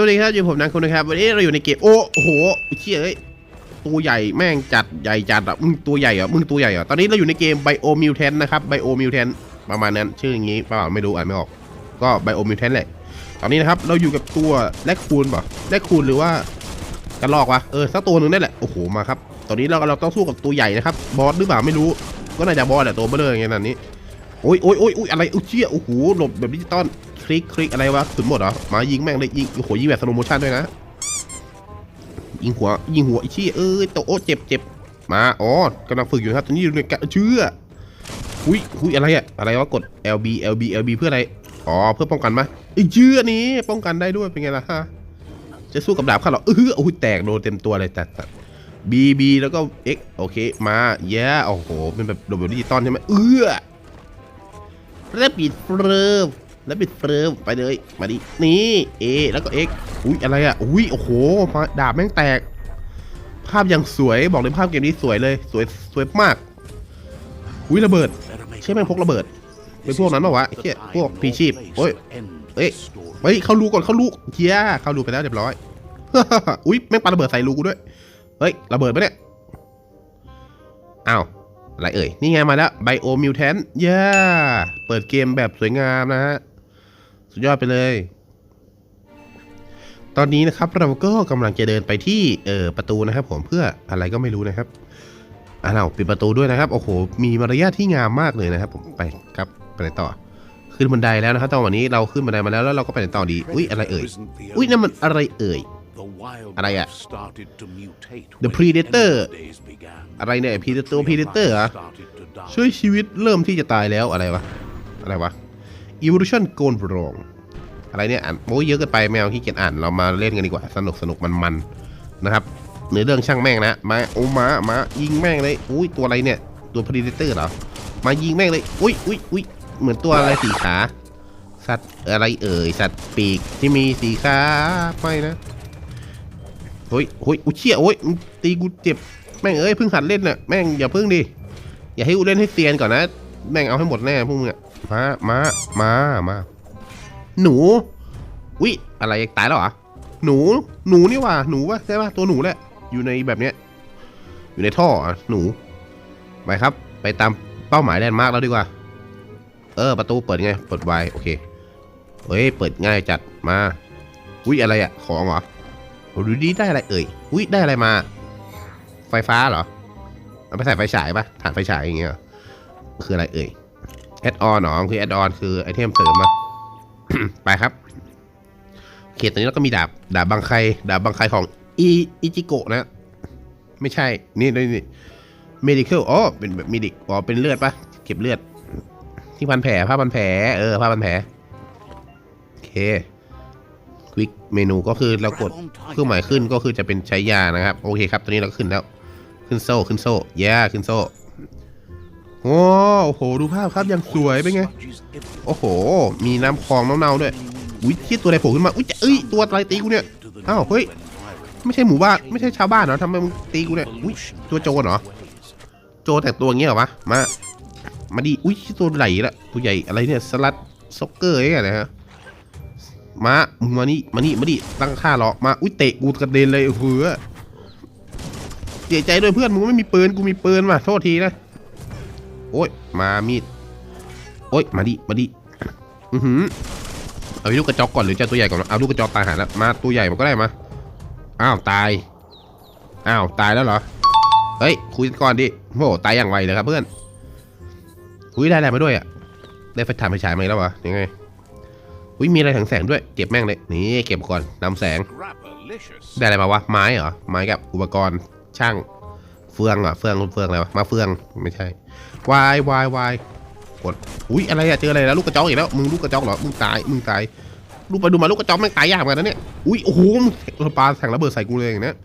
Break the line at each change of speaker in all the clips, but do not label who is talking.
สวัสดีครับอยู่ผมนังคุณนะครับ วันนี้เราอยู่ในเกมโอ้โหเชี่ยเอ้ยตัวใหญ่แม่งจัดใหญ่จัดอะมึงตัวใหญ่เหรอมึงตัวใหญ่เหรอตอนนี้เราอยู่ในเกม Bio Mutant นนะครับ Bio Mutant ประมาณนั้นชื่ออย่างงี้เปล่าไม่รู้อ่านไม่ออก ก็ Bio Mutant แหละ ตอนนี้นะครับเราอยู่กับตัวแรคคูนป่ะแรคคูนหรือว่า กระลอกวะเออสักตัวหนึ่งนั่แหละโอ้โหมาครับตอนนี้เราเราต้องสู้กับตัวใหญ่นะครับบอสหรือเปล่าไม่รู้ก็น่าจะบอสแหละตัวเบลออย่างเงี้ยนันนี้โอ้ยโอ้ยโอ้ยโอ้ยอะไรอุ้ยเชี่ยโอ้โหหลบแบบดิจิตอลคลิกคลิกอะไรวะสุดหมดเหรอมายิงแม่งเลยยิงโอ้โหยิงแบบสโลโมชั่นด้วยนะยิงหัวยิงหัวไอ้เชี่ยเอ้ยโตโอ้เจ็บเจ็บมาอ๋อกำลังฝึกอยู่ครับตอนนี้อยู่ในกะเชื่ออุ้ยอุ้ยอะไรอะอะไรวะกด LB LB LB เพื่ออะไรอ๋อเพื่อป้องกันไหมไอ้เชื่อนี้ป้องกันได้ด้วยเป็นไงล่ะฮะ จะสู้กับดาบข้าหรอเออโอ้ยแตกโดนเต็มตัวเลยแต่บีบีแล้วก็ X โอเคมาแย่โอ้โหเป็นแบบระบบดิจิตอลใช่ไหมเออแล้วปิดเฟิร์มแล้วปิดเฟิร์มไปเลยมาดินี่ A แล้วก็ X อุ้ยอะไรอะอุ้ยโอ้โหมาดาบแม่งแตก ภาพอย่างสวยบอกเลยภาพเกมนี้สวยเลยสวยสวยมากอุ้ยระเบิดใช่ไหมพกระเบิดเป็นพวกนั้นปะวะไอ้เหี้ยพวกพีชีพโอ้ยเอ้ยเฮ้ยเขารู้ก่อนเขารู้เฮียเขารู้ไปแล้วเรียบร้อย อุ้ยแม่งปาระเบิดใส่รูกูด้วย เฮ้ย ระเบิดปะเนี่ย อ้าว อะไรเอ่ย นี่ไงมาแล้วไบโอมิวแทนเย้เปิดเกมแบบสวยงามนะฮะ สุดยอดไปเลย ตอนนี้นะครับเราก็กำลังจะเดินไปที่เออประตูนะครับ ผมเพื่ออะไรก็ไม่รู้นะครับอ่าเราปิดประตูด้วยนะครับ โอ้โห มีมารยาทที่งามมากเลยนะครับ ผมไปครับไปไหนต่อขึ้นบันไดแล้วนะครับตอนวันนี้เราขึ้นบันไดมาแล้วแล้วเราก็ไปไหนต่อดี อุ้ยอะไรเอ่ย อุ้ยนั่นมันอะไรเอ่ย อะไรอะ The Predator อะไรเนี่ยพีเดเตอร์พีเดเตอร์อะช่วยชีวิตเริ่มที่จะตายแล้วอะไรวะ อะไรวะ Evolution g o n wrong อะไรเนี่ยอ่านโอ้ยเยอะเกินไปแมวขี้เกียจอ่านเรามาเล่นกันดีกว่า สนุกสนุกมันมันๆนะครับเนื้อเรื่องช่างแม่งนะมาโอ้มามายิงแม่งเลยอุ้ยตัวอะไรเนี่ยตัว Predator เหรอมายิงแม่งเลยอุ้ยอุ้ยอุ้ยเหมือนตัวอะไรสีขาสัตว์อะไรเอ่ยสัตว์ปีกที่มีสีขาไม่นะ โอ้ยโอ้ยอุ้ยเชี่ยโอ้ยตีกูเจ็บแม่งเอ้ยเพิ่งหัดเล่นน่ะแม่งอย่าเพิ่งดิอย่าให้กูเล่นให้เซียนก่อนนะ แม่งเอาให้หมดแน่พวกมึงอะมามามามาหนูวิอะไรตายแล้วเหรอหนูหนูนี่ว่าหนูวะใช่ปะตัวหนูแหละอยู่ในแบบเนี้ยอยู่ในท่ออะหนูไปครับ ไปตามเป้าหมายแลนด์มาร์กแล้วดีกว่า เออ ประตูเปิดไงเปิดไวโอเคเฮ้ยเปิดง่ายจัดมาอุ้ยอะไรอะของเหรอ ดูดีได้อะไรเอ่ย อุ้ยได้อะไรมา ไฟฟ้าเหรอ เอาไปใส่ไฟฉายปะถ่านไฟฉายอย่างเงี้ยคืออะไรเอ่ย แอดออนหรอคือแอดออนคือไอเทมเสริมมาไปครับ เขตตอนนี้เราก็มีดาบ ดาบบางไคร ดาบบางไครของอีอิจิโกะนะ ไม่ใช่ นี่นี่นี่ medical อ๋อ เป็นแบบ medic อ๋อ เป็นเลือดปะเก็บเลือด ที่พันแผลผ้าพันแผล เออ ผ้าพันแผล โอเค วิกเมนูก็คือเรากดเครื่องหมายขึ้นก็คือจะเป็นใช้ยานะครับ โอเคครับตอนนี้เราก็ขึ้นแล้ว ขึ้นโซ่ขึ้นโซ่แย่ขึ้นโซ่โอ้โหดูภาพครับยังสวยเป็นไง โอ้โห มีน้ำคลองเน่าๆด้วยอุ้ยที่ตัวอะไรโผล่ขึ้นมาอุ้ยจะเอ้ยตัวอะไรตีกูเนี่ยอ้าวเฮ้ยไม่ใช่หมู่บ้านไม่ใช่ชาวบ้านเหรอทำไมมึงตีกูเนี่ยอุ้ยตัวโจรเหรอโจรแต่งตัวงเงี้ยเหรอวะมามาดิอุ้ยตัวใหญ่ละตัวใหญ่อะไรเนี่ยสลัดซ็อกเกอร์ไอ้อะไรฮะ มามึงมานี่มานี่มาดิตั้งค่ารอมาอุ้ยเตะกูกระเด็นเลยโอ้โหเสียใจด้วยเพื่อนมึงไม่มีปืนกูมีปืนว่ะโทษทีนะโอ้ยมามีดโอ้ยมาดิมาดิอือหือเอาลูกกระจอกก่อนหรือจะตัวใหญ่ก่อนวะเอาลูกกระจอกตายหาแล้วมาตัวใหญ่มันก็ได้มาอ้าวตายอ้าวตายแล้วเหรอเฮ้ยคุยกันก่อนดิโอ้โหตายอย่างไวเลยครับเพื่อนคุยได้อะไรมาด้วยอะได้ไฟถ่านไฟฉายมาแล้วเหรอยังไง อุ้ยมีอะไรแสงแสงๆด้วยเก็บแม่งเลยนี่เก็บก่อนนำแสง ได้อะไรมาวะไม้เหรอไม้กับอุปกรณ์ช่างเฟืองเหรอเฟืองเฟืองอะไรวะมาเฟืองไม่ใช่วายวายวายกดอุ้ยอะไรอะเจออะไรแล้วลูกกระจอกอีกแล้วมึงลูกกระจอกเหรอมึงตายมึงตายลูกไปดูมาลูกกระจอกแม่งตายยากเหมือนกันนะเนี่ยอุ้ยโอ้โหมึงปาแสงระเบิดใส่กูเลยอย่างเนี้ย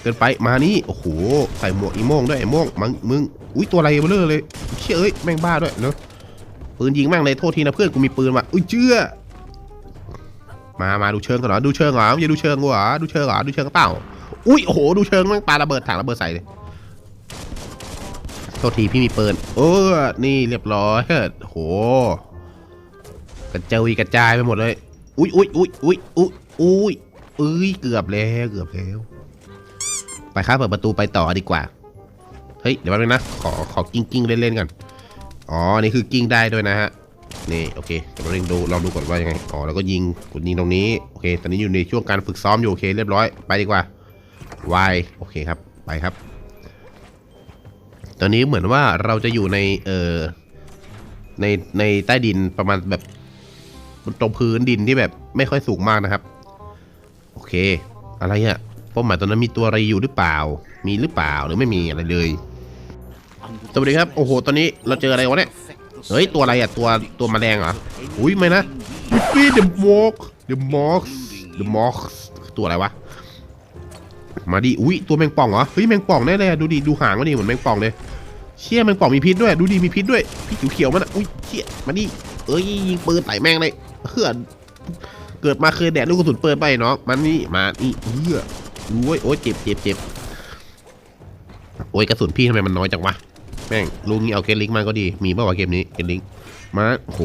เกินไปมานี่โอ้โหใส่หมวกอีโม่งด้วยไอ้โม่งมึงมึงอุ้ยตัวอะไรเบลอเลยเชี่ยเอ้ยแม่งบ้าด้วยเนาะปืนยิงแม่งเลยโทษทีนะเพื่อนกูมีปืนว่ะอุ้ยเชื่อ มามาดูเชิงกันเหรอ ดูเชิงเหรออย่าดูเชิงกูเหรอ ดูเชิงเหรอ ดูเชิงเป๋าอุ้ยโอ้โห ดูเชิงแม่งปาระเบิดถังระเบิดใส่เลยโทษทีพี่มีปืนเออนี่เรียบร้อยโอ้โหกระเจุยกระจายไปหมดเลย อุ้ยอุ้ยอุ้ยอุ้ยอุ้ยอุ้ยเอ้ยเกือบแล้วเกือบแล้ว ไปครับเปิดประตูไปต่อดีกว่า เฮ้ยเดี๋ยวแป๊บนึงนะ ขอขอกิ้งกิ้งเล่นๆกันอ๋อนี่คือกิ้งได้ด้วยนะฮะ นี่โอเคเดี๋ยวเราเร่งดูลองดูก่อนว่ายังไงอ๋อแล้วก็ยิงกดยิงตรงนี้โอเค ตอนนี้อยู่ในช่วงการฝึกซ้อมอยู่โอเคเรียบร้อยไปดีกว่าวายโอเคครับไปครับ ตอนนี้เหมือนว่าเราจะอยู่ในเอ่อในในใต้ดินประมาณแบบตรงพื้นดินที่แบบไม่ค่อยสูงมากนะครับ โอเค อะไรอะเป้าหมายตอนนั้นมีตัวอะไรอยู่หรือเปล่า มีหรือเปล่าหรือไม่มีอะไรเลยสวัสดีครับ โอ้โห ตอนนี้เราเจออะไรวะเนี่ย เฮ้ย ตัวอะไรอะ ตัวตัวแมลงเหรอ อุ้ยไม่นะวิฟฟี่เดอะมอกเดอะมอกเดอะมอกตัวอะไรวะ มาดิอุ้ยตัวแมงป่องเหรอ เฮ้ยแมงป่องแน่เลยดูดิดูหางมันดิเหมือนแมงป่องเลย เชี่ยแมงป่องมีพิษด้วย ดูดิมีพิษด้วยพิษเขียวๆมันอะอุ้ยเชี่ยมาดิเอ้ยยิงปืนใส่แม่งเลยเพื่อนเกิดมาเคยแดดลูกกระสุนเปืนไปเนาะมันนี่มานี่เฮ้ยโอ้ยโอ้ยเจ็บเจ็บเจ็บโอ้ยกระสุนพี่ทำไมมันน้อยจังวะ แม่งลุงนี่เอาเกมลิงก์มาก็ดี มีป่าวะเกมนี้เกมลิงก์มาโห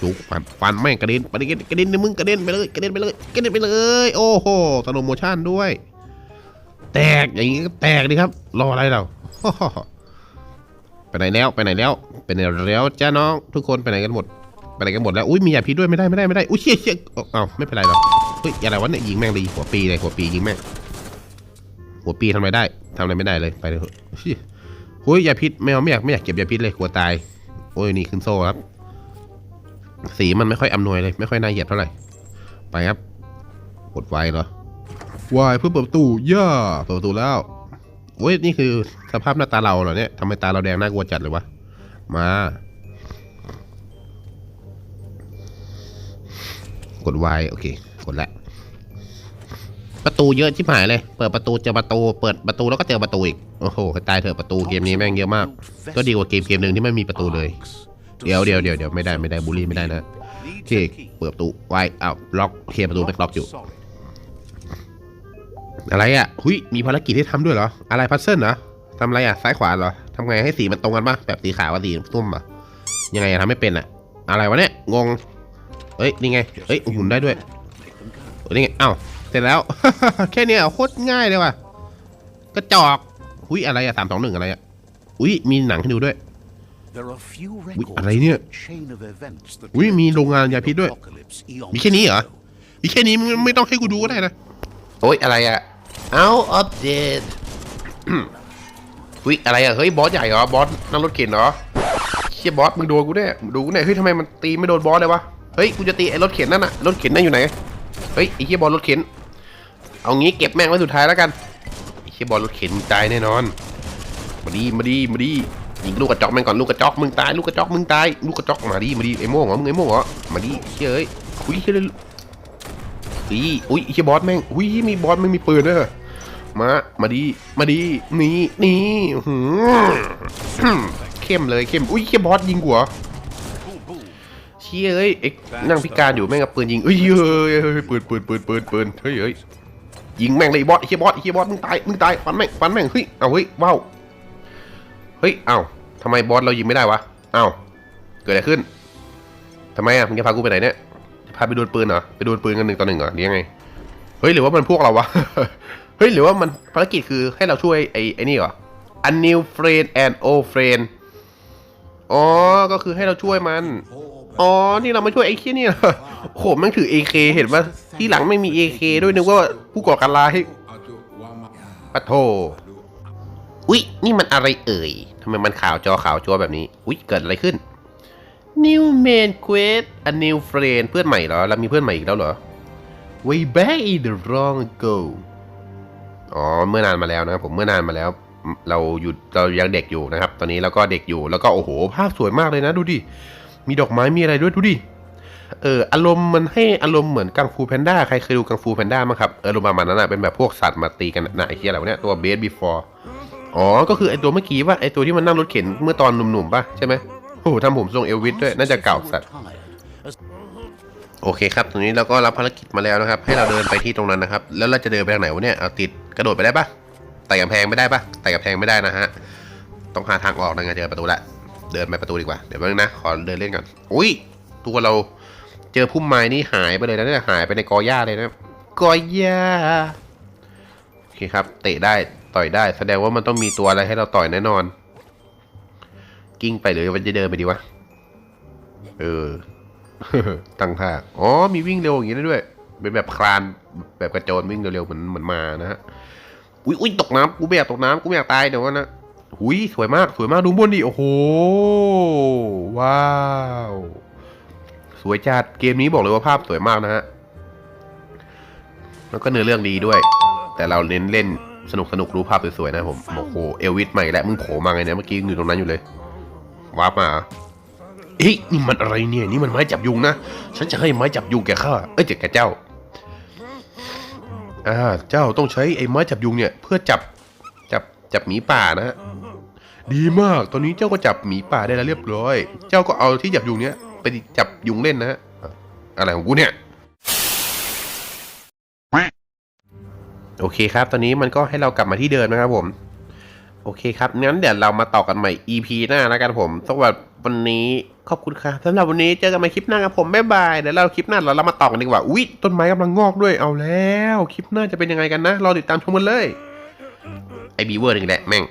จุกฟันฟันแม่งกระเด็นกระเด็นกระเด็นในมึงกระเด็นไปเลยกระเด็นไปเลยกระเด็นไปเลย โอ้โหสโลโมชั่นด้วย แตกอย่างงี้ก็แตกดิครับ รออะไรเราไปไหนแล้วไปไหนแล้วไปไหนแล้วจ้าน้องทุกคนไปไหนกันหมด ไปไหนกันหมดแล้วอุ้ยมียาพิษด้วยไม่ได้ไม่ได้ไม่ได้อุ้ยเชี่ยเชี่ยเอ้าไม่เป็นไรหรอกเฮ้ยอะไรวะเนี่ยยิงแม่งเลยหัวปีเลยหัวปียิงแม่งหัวปีทำอะไรได้ทำอะไรไม่ได้เลยไปเลยเถอะเชี่ย เฮ้ยยาพิษไม่เอาไม่อยากไม่อยากเก็บยาพิษเลยกลัวตาย โอ้ยนี่ขึ้นโซ่ครับ สีมันไม่ค่อยอำนวยเลย ไม่ค่อยน่าเหยียบเท่าไหร่ ไปครับกดไฟเหรอวายเพื่อเปิดประตูย่าเปิดประตูแล้วโอ้ยนี่คือสภาพหน้าตาเราเหรอเนี่ยทำไมตาเราแดงน่ากลัวจัดเลยวะ มา กดไวโอเค กดแล้ว ประตูเยอะชิบหายเลย เปิดประตูเจอประตู เปิดประตูแล้วก็เจอประตูอีก โอ้โหตายเถอะประตูเกมนี้แม่งเยอะมาก ก็ดีกว่าเกมเกมหนึ่งที่ไม่มีประตูเลย เดี๋ยวเดี๋ยวเดี๋ยวเดี๋ยวไม่ได้ไม่ได้บูลลี่ไม่ได้นะโอเคเปิดประตูไว้อ้าวล็อกเคลียร์ประตูไม่ล็อกอยู่ อะไรอะ หุยมีภารกิจให้ทำด้วยเหรอ อะไรพัซเซิลเหรอทำอะไรอะซ้ายขวาเหรอทำไงให้สีมันตรงกันปะแบบสีขาวกับสีส้มอะยังไงทำไม่เป็นอะ อะไรวะเนี่ยงงเฮ้ยนี่ไงเฮ้ยหมุนได้ด้วยนี่ไงอ้าว ร็จแล้ว แค่เนี้ยโคตรง่ายเลยว่ะกระจอกหุยอะไรอะสามสองหนึ่งอะไรอะอุ้ยมีหนังให้ดูด้วย
อุ๊ย
อะ
อะไรไร
เนี่
เนี่ยย
อุ๊
อุ้
ย
ย
มี
มี
โรงงานยาพิษด้วย มี
มี
แค่
แค่
นี้
นี้
เหรอมีแค่นี้มึงไม่ต้องให้กูดูก็ได้นะโอ้ยอะไรอะ out of date อุ้ยอะไรอะเฮ้ยบอสใหญ่เหรอบอสนั่งรถเข็นเหรอเชี่ยบอสมึงโดนกูแน่มึงดูกูแน่เฮ้ยทำไมมันตีไม่โดนบอสเลยวะเฮ้ยกูจะตีไอ้รถเข็นนั่นน่ะรถเข็นนั่นอยู่ไหนเฮ้ยไอ้เชี่ยบอสรถเข็น เอางี้เก็บแม่งไว้สุดท้ายแล้วกันไอ้เชี่ยบอสรถเข็นมึงตายแน่นอน มาดีมาดีมาดียิงลูกกระจอกแม่งก่อนลูกกระจอกมึงตายลูกกระจอกมึงตายลูกกระจอกมาดีมาดีไอ้โม่งเหรอมึงไอ้โม่งเหรอมาดีเชี่ยเอ้ยอุ้ยเชี่ยเลยอุ้ยอุ้ยเชี่ยบอสแม่งอุ้ยมีบอสไม่มีปืนเด้อมา มาดี มาดี นี่นี่หืมเข้มเลยเข้ม อุ้ยเชี่ยบอสยิงกูเหรอเชี่ยเอ้ยเอ็กนั่งพิการอยู่แม่งกับปืนยิงเอ้ยเฮ้ยเฮ้ยปืนปืนปืนปืนปืนเฮ้ยเฮ้ย ยิงแม่งเลยบอสไอ้เชี่ยบอสไอ้เชี่ยบอสมึงตายมึงตายฟันแม่งฟันแม่งเฮ้ยเอาเฮ้ยว้าวเฮ้ยเอ้าทำไมบอสเรายิงไม่ได้วะเอ้าเกิดอะไรขึ้นทำไมอะมึงจะพากูไปไหนเนี่ยพาไปดวลปืนเหรอไปดวลปืนกันหนึ่งต่อหนึ่งเหรอหรือยังไงเฮ้ยหรือว่ามันพวกเราวะเฮ้ยหรือว่ามันภารกิจคือให้เราช่วยไอ้ไอ้นี่เหรอ a new friend and old friend อ๋อ ก็คือให้เราช่วยมัน อ๋อ นี่เรามาช่วยไอ้ขี้ยนี่เหรอโหแม่งถือ AK เห็นปะที่หลังไม่มี AK ด้วยนึกว่าผู้ก่อการร้ายปะโทอุ๊ย นี่มันอะไรเอ่ยทำไมมันขาวจอขาวจัวแบบนี้ อุ๊ย เกิดอะไรขึ้น New main quest a new friend เพื่อนใหม่เหรอ เรามีเพื่อนใหม่อีกแล้วเหรอ Way back in the long ago อ๋อ เมื่อนานมาแล้วนะครับผม เมื่อนานมาแล้ว เราอยู่เรายังเด็กอยู่นะครับ ตอนนี้เราก็เด็กอยู่ แล้วก็โอ้โห ภาพสวยมากเลยนะ ดูดิ มีดอกไม้มีอะไรด้วยดูดิเอออารมณ์มันให้อารมณ์เหมือนกังฟูแพนด้าใครเคยดูกังฟูแพนด้ามั้งครับเอออารมณ์ประมาณนั้นอะเป็นแบบพวกสัตว์มาตีกันนะไอ้เหี้ยอะไรวะเนี่ยตัวเบสบีฟอร์อ๋อ ก็คือไอ้ตัวเมื่อกี้ว่าไอ้ตัวที่มันนั่งรถเข็นเมื่อตอนหนุ่มๆป่ะใช่ไหมโอ้โหทำผมทรงเอลวิสด้วยน่าจะเก่าสัตว์โอเคครับตรงนี้เราก็รับภารกิจมาแล้วนะครับ ให้เราเดินไปที่ตรงนั้นนะครับ แล้วเราจะเดินไปทางไหนวะเนี่ยเอาติดกระโดดไปได้ปะไต่กำแพงไม่ได้ปะไต่กำแพงไม่ได้นะฮะต้องหาทางออกนะไงเจอประตูละ เดินไปประตูดีกว่า เดี๋ยวแป๊บนึงนะ ขอเดินเล่นก่อน อุ้ย ตัวเราเจอพุ่มไม้นี่หายไปเลยนะเนี่ยหายไปในกอหญ้าเลยนะ กอหญ้า โอเคครับ เตะได้ ต่อยได้ แสดงว่ามันต้องมีตัวอะไรให้เราต่อยแน่นอน กิ้งไปหรือมันจะเดินไปดีวะ เออ ตั้งท่า อ๋อ มีวิ่งเร็วอย่างนี้ได้ด้วย เป็นแบบคลาน แบบกระโจนวิ่งเร็วๆเหมือนเหมือนมานะฮะ อุ้ยอุ้ยตกน้ำกูไม่อยากตกน้ำกูไม่อยากตายเดี๋ยวก่อนนะ หุยสวยมากสวยมากดูบนดิโอ้โห ว้าว สวยจัดเกมนี้บอกเลยว่าภาพสวยมากนะฮะ แล้วก็เนื้อเรื่องดีด้วย แต่เราเน้นเล่นสนุกสนุกรู้ภาพสวยๆนะผมโอ้โหเอลวิสใหม่และมึงโผล่มาไงเนี่ยเมื่อกี้อยู่ตรงนั้นอยู่เลยว้าร์ปมาเอเฮ้ยนี่มันอะไรเนี่ย นี่มันไม้จับยุงนะ ฉันจะให้ไม้จับยุงแกข้าเอ้ยแกเจ้าอ่าเจ้าต้องใช้ไอ้ไม้จับยุงเนี่ย เพื่อจับจับจับหมีป่านะ ดีมาก ตอนนี้เจ้าก็จับหมีป่าได้แล้วเรียบร้อย เจ้าก็เอาที่จับยุงเนี้ยไปจับยุงเล่นนะฮะอะไรของกูเนี่ย โอเคครับ ตอนนี้มันก็ให้เรากลับมาที่เดิมนะครับผม โอเคครับ งั้นเดี๋ยวเรามาต่อกันใหม่ EP หน้าแล้วกันผมสำหรับวันนี้ขอบคุณครับสำหรับวันนี้เจอกันใหม่คลิปหน้าครับผม บ๊ายบาย เดี๋ยวเราคลิปหน้าเราเรามาต่อกันดีกว่า อุ๊ย ต้นไม้กำลังงอกด้วย เอาแล้ว คลิปหน้าจะเป็นยังไงกันนะ รอติดตามชมกันเลย ไอบีเวอร์นึงแหละแม่ง